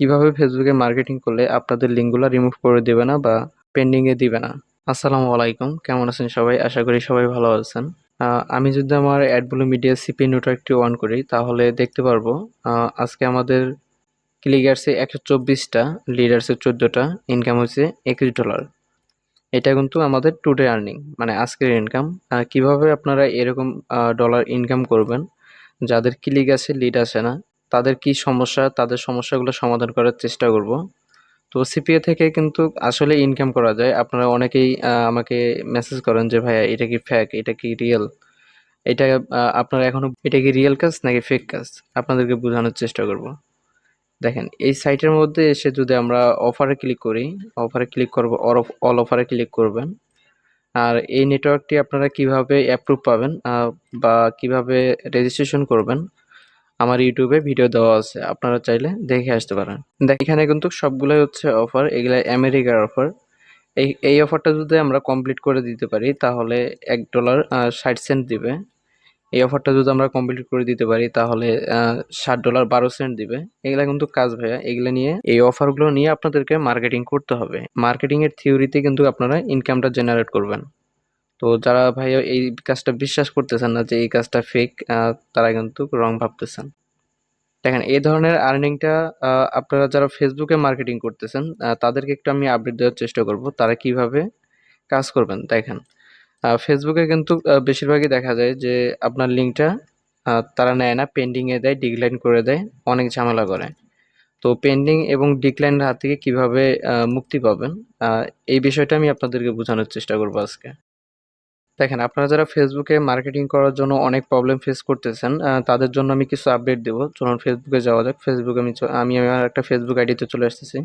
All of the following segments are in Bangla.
কীভাবে ফেসবুকে মার্কেটিং করলে আপনাদের লিঙ্কগুলো রিমুভ করে দেবে না বা পেন্ডিংয়ে দিবে না? আসসালামু আলাইকুম, কেমন আছেন সবাই? আশা করি সবাই ভালো আছেন। আমি যদি আমার অ্যাডব্লু মিডিয়া সিপি নেটওয়ার্কটি অন করি, তাহলে দেখতে পারব আজকে আমাদের ক্লিক ক্লিগার্সে একশো চব্বিশটা লিডার্সে চোদ্দোটা ইনকাম হয়েছে একুশ ডলার এটা কিন্তু আমাদের টুডে আর্নিং মানে আজকের ইনকাম কীভাবে আপনারা এরকম ডলার ইনকাম করবেন? যাদের ক্লিক আছে লিড আসে না তাদের কি সমস্যা, তাদের সমস্যাগুলো সমাধান করার চেষ্টা করব। তো সিপিএ থেকে কিন্তু আসলে ইনকাম করা যায়। আপনারা অনেকেই আমাকে মেসেজ করেন যে, ভাইয়া, এটা কি ফ্যাক এটা কি রিয়েল এটা আপনারা এখনও, এটা কি রিয়েল কাজ নাকি ফেক কাজ? আপনাদেরকে বোঝানোর চেষ্টা করব। দেখেন, এই সাইটের মধ্যে এসে যদি আমরা অফারে ক্লিক করি অফারে ক্লিক করব অল অফারে ক্লিক করবেন। আর এই নেটওয়ার্কটি আপনারা কীভাবে অ্যাপ্রুভ পাবেন বা কীভাবে রেজিস্ট্রেশন করবেন আমার ইউটিউবে ভিডিও দেওয়া আছে। আপনারা চাইলে দেখে আসতে পারেন। দেখ, এখানে কিন্তু সবগুলোই হচ্ছে অফার এগুলা আমেরিকার অফার এই এই অফারটা যদি আমরা কমপ্লিট করে দিতে পারি, তাহলে এক ডলার ষাট সেন্ট দিবে। এই অফারটা যদি আমরা কমপ্লিট করে দিতে পারি, তাহলে ষাট ডলার বারো সেন্ট দিবে। এগুলা কিন্তু কাজ ভাইয়া, এগুলা নিয়ে এই অফারগুলো নিয়ে আপনাদেরকে মার্কেটিং করতে হবে। মার্কেটিংয়ের থিওরিতে কিন্তু আপনারা ইনকামটা জেনারেট করবেন। তো যারা ভাইয়া এই কাজটা বিশ্বাস করতেছেন না যে এই কাজটা ফেক তারা কিন্তু রং ভাবতেছেন। দেখেন, এই ধরনের আর্নিংটা আপনারা যারা ফেসবুকে মার্কেটিং করতেছেন তাদেরকে একটু আমি আপডেট দেওয়ার চেষ্টা করব। তারা কীভাবে কাজ করবেন? দেখেন ফেসবুকে কিন্তু বেশিরভাগই দেখা যায় যে আপনার লিঙ্কটা তারা নেয় না পেন্ডিংয়ে দেয় ডিক্লাইন করে দেয়, অনেক ঝামেলা করে। তো পেন্ডিং এবং ডিক্লাইনের হাত থেকে কীভাবে মুক্তি পাবেন এই বিষয়টা আমি আপনাদেরকে বোঝানোর চেষ্টা করব আজকে। দেখেন, আপনারা যারা ফেসবুকে মার্কেটিং করার জন্য অনেক প্রবলেম ফেস করতেছেন তাদের জন্য আমি কিছু আপডেট দেবো। চলুন ফেসবুকে যাওয়া যাক। ফেসবুকে আমি আমি আমার একটা ফেসবুক আইডিতে চলে আসতেছি।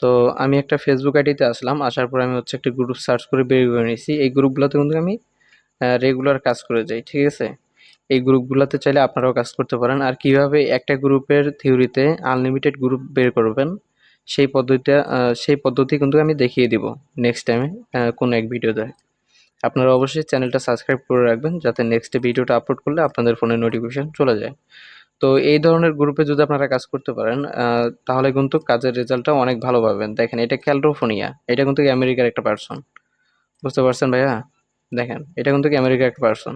তো আমি একটা ফেসবুক আইডিতে আসলাম। আসার পর আমি হচ্ছে একটা গ্রুপ সার্চ করে বের করে নিয়েছি। এই গ্রুপগুলোতে কিন্তু আমি রেগুলার কাজ করে যাই, ঠিক আছে? এই গ্রুপগুলোতে চাইলে আপনারাও কাজ করতে পারেন। আর কীভাবে একটা গ্রুপের থিওরিতে আনলিমিটেড গ্রুপ বের করবেন, সেই পদ্ধতিটা সেই পদ্ধতি কিন্তু আমি দেখিয়ে দিব নেক্সট টাইমে কোনো এক ভিডিওতে আপনারা অবশ্যই চ্যানেলটা সাবস্ক্রাইব করে রাখবেন যাতে নেক্সট ভিডিওটা আপলোড করলে আপনাদের ফোনে নোটিফিকেশন চলে যায়। তো এই ধরনের গ্রুপে যদি আপনারা কাজ করতে পারেন তাহলে কিন্তু কাজের রেজাল্টটা অনেক ভালো পাবেন। দেখেন, এটা ক্যালরোফোনিয়া এটা কিন্তু আমেরিকার একটা পার্সন বুঝতে পারছেন ভাইয়া? দেখেন, এটা কিন্তু আমেরিকার একটা পার্সন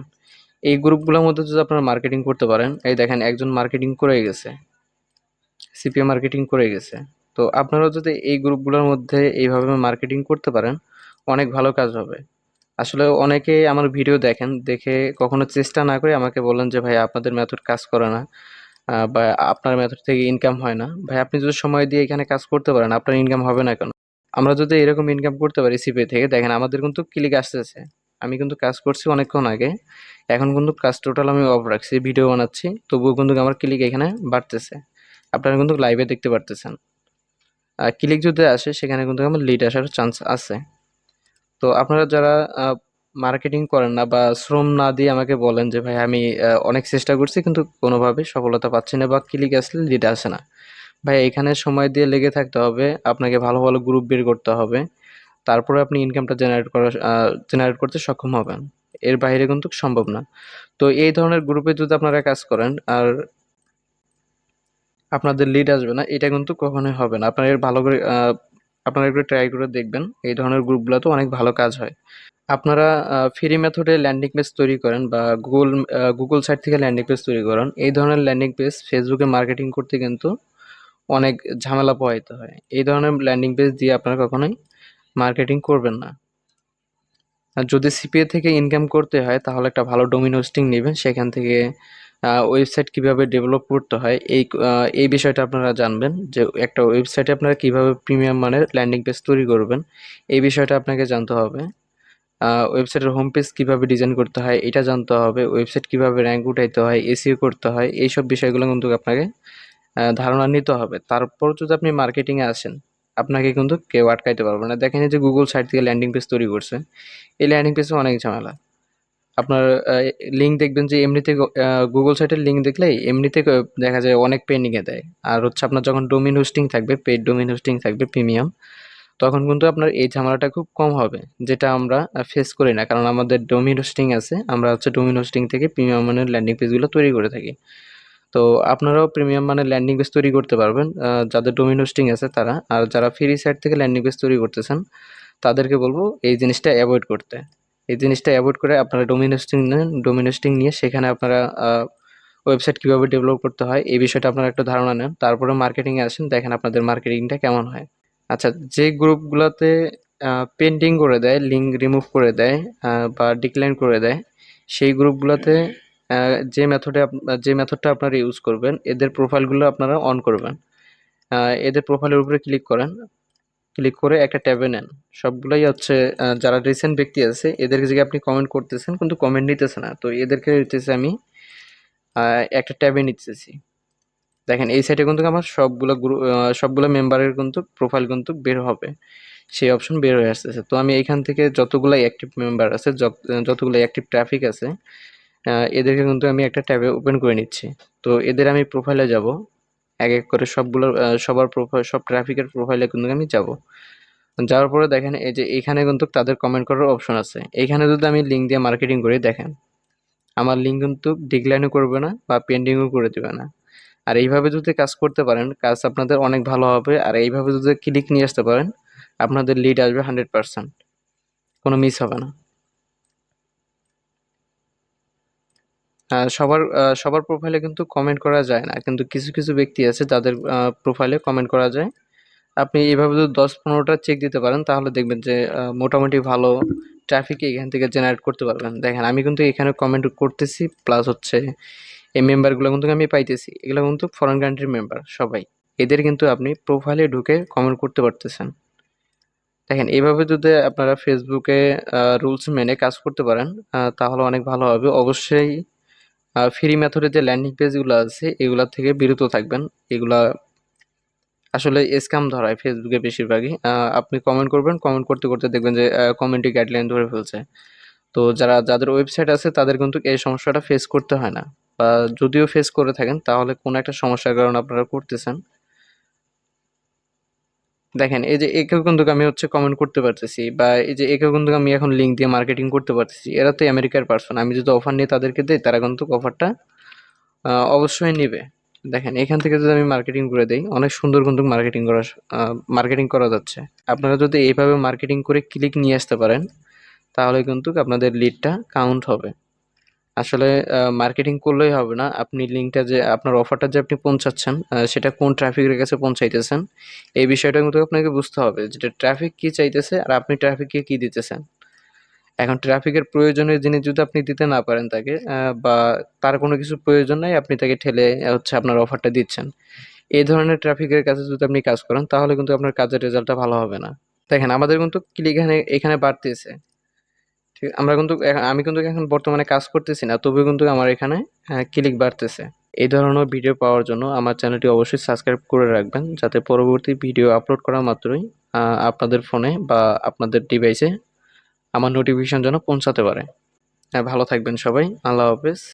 এই গ্রুপগুলোর মধ্যে যদি আপনারা মার্কেটিং করতে পারেন, এই দেখেন, একজন মার্কেটিং করে গেছে। সিপিএ মার্কেটিং করে গেছে। তো আপনারাও যদি এই গ্রুপগুলোর মধ্যে এইভাবে মার্কেটিং করতে পারেন, অনেক ভালো কাজ হবে। আসলে অনেকে আমার ভিডিও দেখেন, দেখে কখনো চেষ্টা না করে আমাকে বলেন যে, ভাই, আপনাদের মেথড কাজ করে না বা আপনার মেথড থেকে ইনকাম হয় না। ভাই, আপনি যদি সময় দিয়ে এখানে কাজ করতে পারেন, আপনার ইনকাম হবে না কেন? আমরা যদি এরকম ইনকাম করতে পারি সিপি থেকে, দেখেন আমাদের কিন্তু ক্লিক আসতেছে। আমি কিন্তু কাজ করছি অনেকক্ষণ আগে, এখন কিন্তু কাজ টোটাল আমি অফ রাখছি ভিডিও বানাচ্ছি, তবুও কিন্তু আমার ক্লিক এখানে বাড়তেছে। আপনারা কিন্তু লাইভে দেখতে পারতেছেন। ক্লিক যদি আসে, সেখানে কিন্তু আমার লিড আসার চান্স আছে। তো আপনারা যারা মার্কেটিং করেন না বা শ্রম না দিয়ে আমাকে বলেন যে, ভাই, আমি অনেক চেষ্টা করছি, কিন্তু কোনোভাবে সফলতা পাচ্ছি না বা ক্লিক আসলে লিড আসে না। ভাই, এখানে সময় দিয়ে লেগে থাকতে হবে, আপনাকে ভালো ভালো গ্রুপ বের করতে হবে। তারপরে আপনি ইনকামটা জেনারেট করা জেনারেট করতে সক্ষম হবেন। এর বাইরে কিন্তু সম্ভব না। তো এই ধরনের গ্রুপে যদি আপনারা কাজ করেন, আর আপনাদের লিড আসবে না, এটা কিন্তু কখনোই হবে না। আপনারা এর ভালো করে আপনারা একটু ট্রাই করে দেখবেন। এই ধরনের গ্রুপগুলোতে অনেক ভালো কাজ হয়। আপনারা ফ্রি মেথডে ল্যান্ডিং পেজ তৈরি করেন বা গুগল গুগল সাইট থেকে ল্যান্ডিং পেজ তৈরি করেন। এই ধরনের ল্যান্ডিং পেজ ফেসবুকে মার্কেটিং করতে কিন্তু অনেক ঝামেলা পোহাইতে হয়। এই ধরনের ল্যান্ডিং পেজ দিয়ে আপনারা কখনোই মার্কেটিং করবেন না। আর যদি সিপিএ থেকে ইনকাম করতে হয়, তাহলে একটা ভালো ডোমিন হোস্টিং নেবেন। সেখান থেকে ওয়েবসাইট কীভাবে ডেভেলপ করতে হয়, এই এই বিষয়টা আপনারা জানবেন যে একটা ওয়েবসাইটে আপনারা কীভাবে প্রিমিয়াম মানের ল্যান্ডিং পেজ তৈরি করবেন, এই বিষয়টা আপনাকে জানতে হবে। ওয়েবসাইটের হোম পেজ কীভাবে ডিজাইন করতে হয়, এটা জানতে হবে ওয়েবসাইট কীভাবে র্যাঙ্ক উঠাইতে হয় এসিও করতে হয়, এইসব বিষয়গুলো কিন্তু আপনাকে ধারণা নিতে হবে। তারপর যদি আপনি মার্কেটিংয়ে আসেন, আপনাকে কিন্তু কেউ আটকাইতে পারবে না। দেখেন যে গুগল সাইট থেকে ল্যান্ডিং পেজ তৈরি করছে, এই ল্যান্ডিং পেজে অনেক ঝামেলা। আপনার লিঙ্ক দেখবেন যে এমনিতে গুগল সাইটের লিঙ্ক দেখলেই এমনিতে দেখা যায় অনেক পেন্ডিংয়ে দেয়। আর হচ্ছে আপনার যখন ডোমিন হোস্টিং থাকবে পেড ডোমিন হোস্টিং থাকবে প্রিমিয়াম তখন কিন্তু আপনার এই ঝামেলাটা খুব কম হবে, যেটা আমরা ফেস করি না। কারণ আমাদের ডোমিন হোস্টিং আছে, আমরা হচ্ছে ডোমিন হোস্টিং থেকে প্রিমিয়াম মানের ল্যান্ডিং পেজগুলো তৈরি করে থাকি। তো আপনারাও প্রিমিয়াম মানে ল্যান্ডিং পেজ তৈরি করতে পারবেন যাদের ডোমিন হোস্টিং আছে তারা। আর যারা ফ্রি সাইট থেকে ল্যান্ডিং পেজ তৈরি করতেছেন, তাদেরকে বলব এই জিনিসটা অ্যাভয়েড করতে। এই জিনিসটা অ্যাভয়েড করে আপনারা ডোমিন হোস্টিং নেন ডোমিন হোস্টিং নিয়ে সেখানে আপনারা ওয়েবসাইট কীভাবে ডেভেলপ করতে হয়, এই বিষয়টা আপনারা একটু ধারণা নেন। তারপরে মার্কেটিংয়ে আসেন, দেখেন আপনাদের মার্কেটিংটা কেমন হয়। আচ্ছা যে গ্রুপগুলোতে পেন্টিং করে দেয় লিঙ্ক রিমুভ করে দেয় বা ডিক্লাইন করে দেয়, সেই গ্রুপগুলোতে যে মেথডে যে মেথডটা আপনারা ইউজ করবেন, এদের প্রোফাইলগুলো আপনারা অন করবেন। এদের প্রোফাইলের উপরে ক্লিক করেন। ক্লিক করে একটা ট্যাবে নেন। সবগুলোই হচ্ছে যারা রিসেন্ট ব্যক্তি আছে এদের যে আপনি কমেন্ট করতেছেন, কিন্তু কমেন্ট নিতেছে না। তো এদেরকে নিতেছে আমি একটা ট্যাবে নিতেছি। দেখেন, এই সাইটে কিন্তু আমার সবগুলো গ্রুপ সবগুলো মেম্বারের কিন্তু প্রোফাইল কিন্তু বের হবে। সেই অপশন বের হয়ে আসতেছে। তো আমি এখান থেকে যতগুলো অ্যাক্টিভ মেম্বার আছে যতগুলো অ্যাক্টিভ ট্রাফিক আছে এদেরকে কিন্তু আমি একটা ট্যাবে ওপেন করে নিচ্ছি। তো এদের আমি প্রোফাইলে যাব। এক এক করে সবগুলো সবার প্রোফাইল সব ট্রাফিকের প্রোফাইলে কিন্তু আমি যাব। যাওয়ার পরে দেখেন, এই যে এখানে কিন্তু তাদের কমেন্ট করার অপশন আছে। এখানে যদি আমি লিঙ্ক দিয়ে মার্কেটিং করি, দেখেন, আমার লিঙ্ক কিন্তু ডিক্লাইনও করবে না বা পেন্ডিংও করে দেবে না। আর এইভাবে যদি কাজ করতে পারেন, কাজ আপনাদের অনেক ভালো হবে। আর এইভাবে যদি ক্লিক নিয়ে আসতে পারেন, আপনাদের লিড আসবে হান্ড্রেড পার্সেন্ট কোনো মিস হবে না। সবার সবার প্রোফাইলে কিন্তু কমেন্ট করা যায় না। কিন্তু কিছু কিছু ব্যক্তি আছে যাদের প্রোফাইলে কমেন্ট করা যায়। আপনি এভাবে যদি দশ পনেরোটা চেক দিতে পারেন, তাহলে দেখবেন যে মোটামুটি ভালো ট্রাফিক এখান থেকে জেনারেট করতে পারবেন। দেখেন, আমি কিন্তু এখানে কমেন্ট করতেছি প্লাস হচ্ছে এই মেম্বারগুলো কিন্তু আমি পাইতেছি। এগুলো কিন্তু ফরেন কান্ট্রির মেম্বার সবাই। এদের কিন্তু আপনি প্রোফাইলে ঢুকে কমেন্ট করতে পারতেছেন। দেখেন, এভাবে যদি আপনারা ফেসবুকে রুলস মেনে কাজ করতে পারেন তাহলে অনেক ভালো হবে। অবশ্যই ফ্রি মেথডে যে ল্যান্ডিং পেজগুলো আছে, এগুলা থেকে বিরত থাকবেন। এগুলা আসলে স্ক্যাম ধরায় ফেসবুকে বেশিরভাগই। আপনি কমেন্ট করবেন কমেন্ট করতে করতে দেখবেন যে কমেন্টে গাইডলাইন ধরে ফেলছে। তো যারা, যাদের ওয়েবসাইট আছে, তাদের কিন্তু এই সমস্যাটা ফেস করতে হয় না। বা যদিও ফেস করে থাকেন, তাহলে কোনো একটা সমস্যার কারণে আপনারা করতেছেন। দেখেন, এই যে একেও কিন্তু আমি হচ্ছে কমেন্ট করতে পারতেছি বা এই যে একেও কিন্তু আমি এখন লিঙ্ক দিয়ে মার্কেটিং করতে পারতেছি, এরা তো আমেরিকার পার্সন আমি যদি অফার নিয়ে তাদেরকে দিই, তারা কিন্তু অফারটা অবশ্যই নেবে। দেখেন, এখান থেকে যদি আমি মার্কেটিং করে দিই, অনেক সুন্দর কিন্তু মার্কেটিং করা মার্কেটিং করা যাচ্ছে। আপনারা যদি এইভাবে মার্কেটিং করে ক্লিক নিয়ে আসতে পারেন, তাহলে কিন্তু আপনাদের লিডটা কাউন্ট হবে। আসলে মার্কেটিং করলেই হবে না। আপনি লিঙ্কটা যে, আপনার অফারটা যে আপনি পৌঁছাচ্ছেন সেটা কোন ট্রাফিকের কাছে পৌঁছাইতেছেন, এই বিষয়টা কিন্তু আপনাকে বুঝতে হবে যেটা ট্রাফিক কী চাইতেছে আর আপনি ট্রাফিককে কী দিতেছেন। এখন ট্রাফিকের প্রয়োজনীয় জিনিস যদি আপনি দিতে না পারেন তাকে বা তার কোনো কিছু প্রয়োজন নাই, আপনি তাকে ঠেলে হচ্ছে আপনার অফারটা দিচ্ছেন। এই ধরনের ট্রাফিকের কাছে যদি আপনি কাজ করেন, তাহলে কিন্তু আপনার কাজের রেজাল্টটা ভালো হবে না। দেখেন, আমাদের কিন্তু ক্লিক এখানে এখানে বাড়তেছে। ঠিক, আমরা কিন্তু আমি কিন্তু এখন বর্তমানে কাজ করতেছি না তবে কিন্তু আমার এখানে ক্লিক বাড়তেছে। এই ধরনের ভিডিও পাওয়ার জন্য আমার চ্যানেলটি অবশ্যই সাবস্ক্রাইব করে রাখবেন, যাতে পরবর্তী ভিডিও আপলোড করা মাত্রই আপনাদের ফোনে বা আপনাদের ডিভাইসে আমার নোটিফিকেশন যেন পৌঁছাতে পারে। হ্যাঁ ভালো থাকবেন সবাই, আল্লাহ হাফেজ।